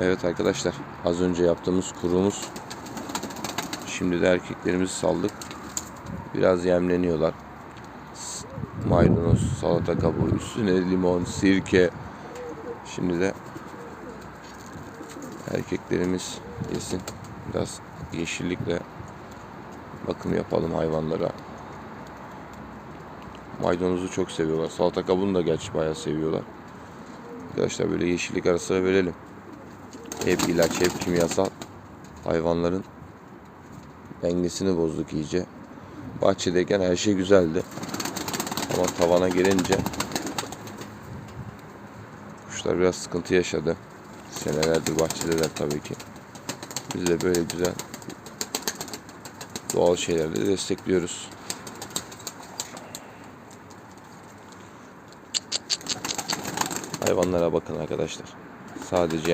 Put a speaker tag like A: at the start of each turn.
A: Evet arkadaşlar az önce yaptığımız kurumuz şimdi de erkeklerimizi saldık. Biraz yemleniyorlar. Maydanoz, salata kabuğu, üstüne limon, sirke. Şimdi de erkeklerimiz yesin. Biraz yeşillikle bakım yapalım hayvanlara. Maydanozu çok seviyorlar. Salata kabuğunu da gerçi bayağı seviyorlar. Arkadaşlar böyle yeşillik ara sıra verelim. Hep ilaç, hep kimyasal. Hayvanların dengesini bozduk iyice. Bahçedeyken her şey güzeldi. Ama tavana gelince kuşlar biraz sıkıntı yaşadı. Senelerdir bahçedeler tabii ki. Biz de böyle güzel doğal şeylerle destekliyoruz. Hayvanlara bakın arkadaşlar. Sadece